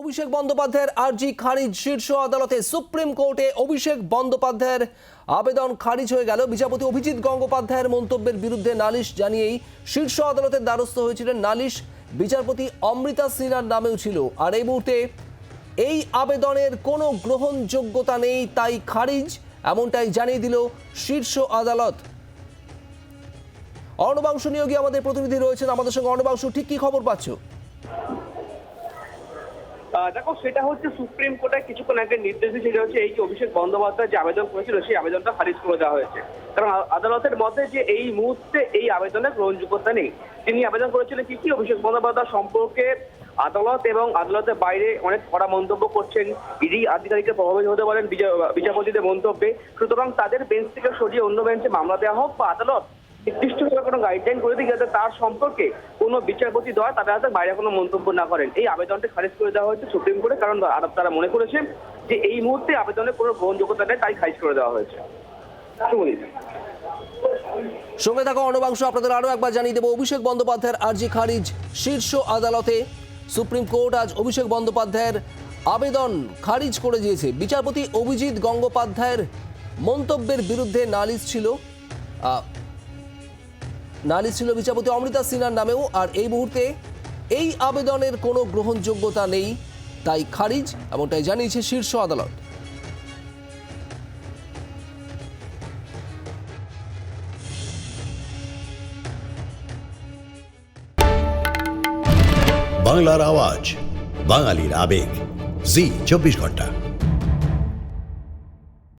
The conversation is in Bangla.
অভিষেক বন্দ্যোপাধ্যায়ের আর্জি খারিজ শীর্ষ আদালতে সুপ্রিম কোর্টে অভিষেক বন্দ্যোপাধ্যায়ের আবেদন খারিজ হয়ে গেল। বিচারপতি অভিজিৎ গঙ্গোপাধ্যায়ের মন্তব্যের বিরুদ্ধে নালিশ জানিয়েই শীর্ষ আদালতের দ্বারস্থ হয়েছিলেন নালিশ। বিচারপতি অমৃতা সিনহার নামেও ছিল। আর এই মুহূর্তে এই আবেদনের কোনো গ্রহণযোগ্যতা নেই, তাই খারিজ এমনটাই জানিয়ে দিল শীর্ষ আদালত। অর্ণবাংশ নিয়োগী আমাদের প্রতিনিধি রয়েছেন। আমাদের সঙ্গে অর্ণবাংশ, ঠিক কি খবর পাচ্ছ? দেখো, সেটা হচ্ছে সুপ্রিম কোর্টের কিছুক্ষণ আগে নির্দেশ দিয়ে সেটা হচ্ছে এই যে অভিষেক বন্দ্যোপাধ্যায় যে আবেদন করেছিল, সেই আবেদনটা খারিজ করে দেওয়া হয়েছে। কারণ আদালতের মতে যে এই মুহূর্তে এই আবেদনের গ্রহণযোগ্যতা নেই। তিনি আবেদন করেছিলেন কি কি? অভিষেক বন্দ্যোপাধ্যায় সম্পর্কে আদালত এবং আদালতের বাইরে অনেক কড়া মন্তব্য করছেন। ইডি আধিকারিকের প্রভাবিত হতে পারেন বিচা- বিচারপতিদের মন্তব্যে। সুতরাং তাদের বেঞ্চ থেকে সরিয়ে অন্য বেঞ্চে মামলা দেওয়া হোক বা আদালত নির্দিষ্টভাবে কোনো গাইডলাইন করে দিই যাতে তার সম্পর্কে কোনো বিচারপতি দ্বয় তাদের হাতে বাইরে কোনো মন্তব্য না করেন। এই আবেদনটা খারিজ করে দেওয়া হয়েছে সুপ্রিম কোর্টে, কারণ তারা মনে করেছে যে এই মুহূর্তে আবেদনের কোনো গ্রহণযোগ্যতা নেই তাই খারিজ করে দেওয়া হয়েছে। সঙ্গে থাকা অর্ণবাংশ আপনাদের আরও একবার জানিয়ে দেবো, অভিষেক বন্দ্যোপাধ্যায়ের আর্জি খারিজ শীর্ষ আদালতে। সুপ্রিম কোর্ট আজ অভিষেক বন্দ্যোপাধ্যায়ের আবেদন খারিজ করে দিয়েছে। বিচারপতি অভিজিৎ গঙ্গোপাধ্যায়ের মন্তব্যের বিরুদ্ধে নালিশ ছিল। নালিশ ছিল বিচারপতি অমৃতা সিনহার নামেও, আর এই মুহূর্তে এই আবেদনের কোনো গ্রহণযোগ্যতা নেই, তাই খারিজ, এমনটাই জানিয়েছে শীর্ষ আদালত। বাংলার আওয়াজ, বাঙালির আবেগ। জি, চব্বিশ ঘণ্টা।